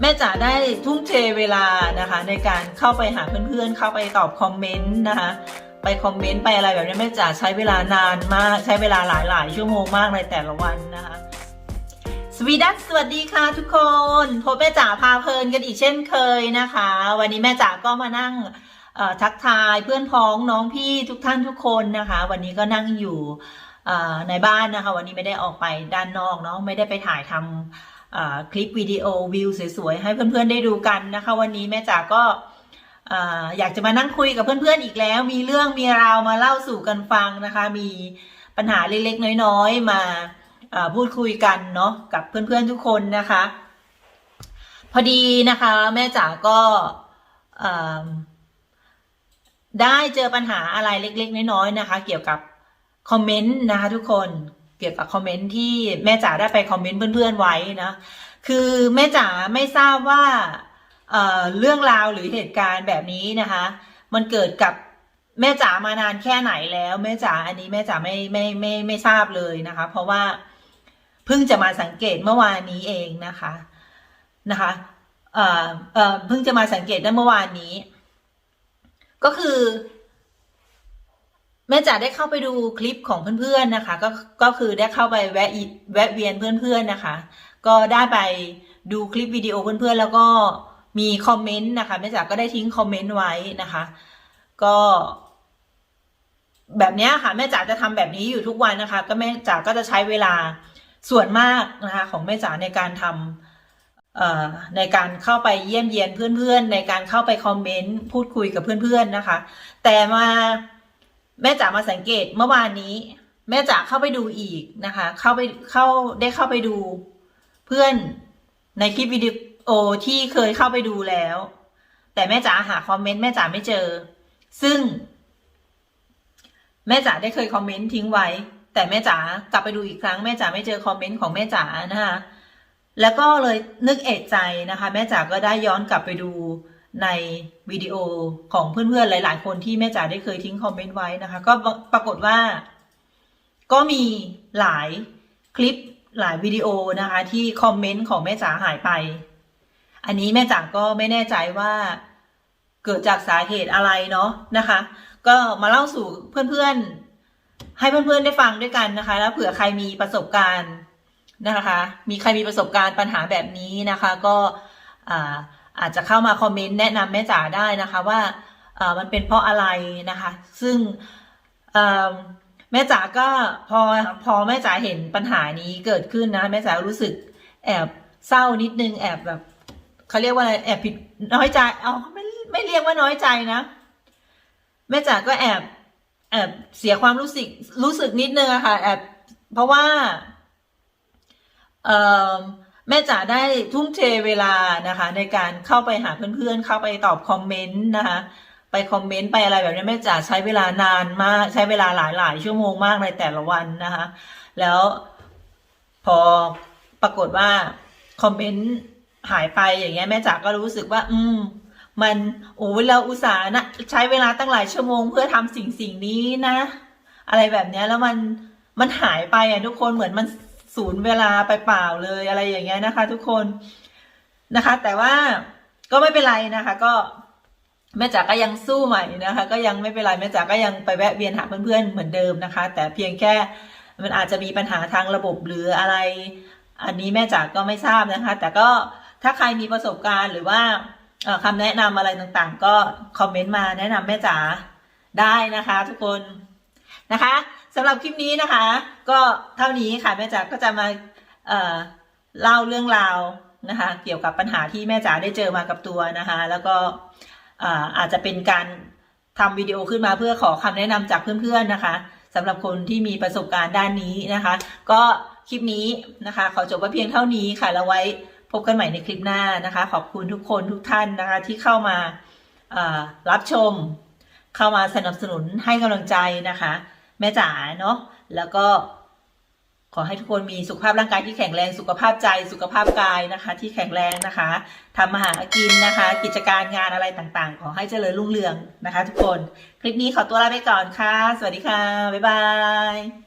แม่จ๋าได้ทุ่มเทเวลานะคะ ในการเข้าไปหาเพื่อนๆ เข้าไปตอบคอมเมนต์นะคะ ไปคอมเมนต์ไปอะไรแบบนี้แม่จ๋าใช้เวลานานมาก ใช้เวลาหลายๆ ชั่วโมงมากในแต่ละวันนะคะ สวีดัสสวัสดีค่ะทุกคนพบแม่จ๋าพาเพลินกันอีกเช่นเคยนะคะ วันนี้แม่จ๋าก็มานั่งทักทายเพื่อนพ้องน้องพี่ทุกท่านทุกคนนะคะ วันนี้ก็นั่งอยู่ในบ้านนะคะ วันนี้ไม่ได้ออกไปด้านนอกเนาะไม่ได้ไปถ่ายทำเอ่อ คลิปวิดีโอวิวสวยๆ ให้เพื่อนๆได้ดูกันนะคะ วันนี้แม่จ๋าก็อยากจะมานั่งคุยกับเพื่อนๆอีกแล้ว มีเรื่องมีราวมาเล่าสู่กันฟังนะคะ มีปัญหาเล็กๆ น้อยๆ มาพูดคุยกันเนาะกับเพื่อนๆทุกคนนะคะ พอดีนะคะแม่จ๋าก็ได้เจอปัญหาอะไรเล็กๆ น้อยๆนะคะ เกี่ยวกับคอมเมนต์นะคะทุกคน เกี่ยวกับคอมเมนต์ที่แม่จ๋าได้ไปคอมเมนต์เพื่อนๆไว้นะคือแม่จ๋าไม่ทราบว่าเเรื่องราวหรือเหตุการณ์แบบนี้นะคะ มันเกิดกับแม่จ๋ามานานแค่ไหนแล้ว แม่จ๋าอันนี้แม่จ๋าไม่ไม่ไม่ไม่ทราบเลยนะคะ เพราะว่าเพิ่งจะมาสังเกตเมื่อวานนี้เองนะคะนะคะเอ่อเอ่อเพิ่งจะมาสังเกตได้เมื่อวานนี้ ก็คือ แม่จ๋าได้เข้าไปดูคลิปของเพื่อนๆนะคะ ก็ก็คือได้เข้าไปแวะแวะเวียนเพื่อนๆนะคะ ก็ได้ไปดูคลิปวิดีโอเพื่อนๆ แล้วก็มีคอมเมนต์นะคะแม่จ๋าก็ได้ทิ้งคอมเมนต์ไว้นะคะ ก็แบบนี้ค่ะแม่จ๋าจะทำแบบนี้อยู่ทุกวันนะคะ ก็แม่จ๋าก็จะใช้เวลาส่วนมากนะคะ ของแม่จ๋าในการทำเอ่อในการเข้าไปเยี่ยมเยียนเพื่อนๆ ในการเข้าไปคอมเมนต์พูดคุยกับเพื่อนๆนะคะ แต่มา แม่จ๋ามาสังเกตเมื่อวานนี้ แม่จ๋าเข้าไปดูอีกนะคะ เข้าไปเข้าได้เข้าไปดูเพื่อนในคลิปวิดีโอที่เคยเข้าไปดูแล้ว แต่แม่จ๋าหาคอมเมนต์แม่จ๋าไม่เจอ ซึ่ง แม่จ๋าได้เคยคอมเมนต์ทิ้งไว้ แต่แม่จ๋ากลับไปดูอีกครั้งแม่จ๋าไม่เจอคอมเมนต์ของแม่จ๋านะคะแล้วก็เลยนึกเอะใจนะคะ แม่จ๋าก็ได้ย้อนกลับไปดู ในวิดีโอของเพื่อนๆหลาย ๆ คนที่แม่จ๋าได้เคยทิ้งคอมเมนต์ไว้นะคะ ก็ปรากฏว่า ก็มีหลายคลิปหลายวิดีโอนะคะ ที่คอมเมนต์ของแม่จ๋าหายไป อันนี้แม่จ๋าก็ไม่แน่ใจว่าเกิดจากสาเหตุอะไรเนาะนะคะ ก็มาเล่าสู่เพื่อนๆ ให้เพื่อนๆได้ฟังด้วยกันนะคะ แล้วเผื่อใครมีประสบการณ์นะคะ มีใครมีประสบการณ์ปัญหาแบบนี้นะคะ ก็อ่า อาจจะเข้ามาคอมเมนต์แนะนำแม่จ๋าได้นะคะว่าามันเป็นเพราะอะไรนะคะ ซึ่งแม่จ๋าก็พอพอแม่จ๋าเห็นปัญหานี้เกิดขึ้นนะแม่จ๋ารู้สึกแอบเศร้านิดนึงแอบแบบเขาเรียกว่าอะไรแอบผิดน้อยใจเอาไม่ไม่เรียกว่าน้อยใจนะ แม่จ๋าก็แอบแอบเสียความรู้สึกรู้สึกนิดนึงอะค่ะแอบเพราะว่าเอ่อ แม่จ๋าได้ทุ่มเทเวลานะคะ ในการเข้าไปหาเพื่อนๆ เข้าไปตอบคอมเมนต์นะคะ ไปคอมเมนต์ไปอะไรแบบนี้แม่จ๋าใช้เวลานานมาก ใช้เวลาหลายๆชั่วโมงมากในแต่ละวันนะคะ แล้วพอปรากฏว่าคอมเมนต์หายไปอย่างเงี้ยแม่จ๋าก็รู้สึกว่า อืม มันโอ้เราอุตส่าห์นะใช้เวลาตั้งหลายชั่วโมง เพื่อทำสิ่งสิ่งนี้นะ อะไรแบบเนี้ยแล้วมันมันหายไปอะทุกคนเหมือนมัน สูญเวลาไปเปล่าเลยอะไรอย่างเงี้ยนะคะ ทุกคนนะคะ แต่ว่าก็ไม่เป็นไรนะคะ ก็แม่จ๋าก็ยังสู้ใหม่นะคะ ก็ยังไม่เป็นไรแม่จ๋าก็ยังไปแวะเวียนหาเพื่อนๆเหมือนเดิมนะคะ แต่เพียงแค่มันอาจจะมีปัญหาทางระบบหรืออะไร อันนี้แม่จ๋าก็ไม่ทราบนะคะ แต่ก็ถ้าใครมีประสบการณ์หรือว่าคำแนะนำอะไรต่างๆ ก็คอมเมนต์มาแนะนำแม่จ๋าได้นะคะ ทุกคน นะคะสำหรับคลิปนี้นะคะ ก็เท่านี้ค่ะแม่จ๋าก็จะมาเเล่าเรื่องราวนะคะ เกี่ยวกับปัญหาที่แม่จ๋าได้เจอมากับตัวนะคะ แล้วก็อาอาจจะเป็นการทำวิดีโอขึ้นมาเพื่อขอคำแนะนำจากเพื่อนๆนะคะสำหรับคนที่มีประสบการณ์ด้านนี้นะคะ ก็คลิปนี้นะคะ ขอจบไว้เพียงเท่านี้ค่ะแล้วไว้พบกันใหม่ในคลิปหน้านะคะ ขอบคุณทุกคนทุกท่านนะคะ ที่เข้ามารับชม เข้ามาสนับสนุนให้กำลังใจนะคะ แม่จ๋าเนาะแล้วก็ขอให้ทุกคนมีสุขภาพร่างกายที่แข็งแรงสุขภาพใจสุขภาพกายนะคะ ที่แข็งแรงนะคะทำมาหากินนะคะ กิจการงานอะไรต่างๆ ขอให้เจริญรุ่งเรืองนะคะ ทุกคน คลิปนี้ขอตัวลาไปก่อนค่ะ สวัสดีค่ะ บ๊ายบาย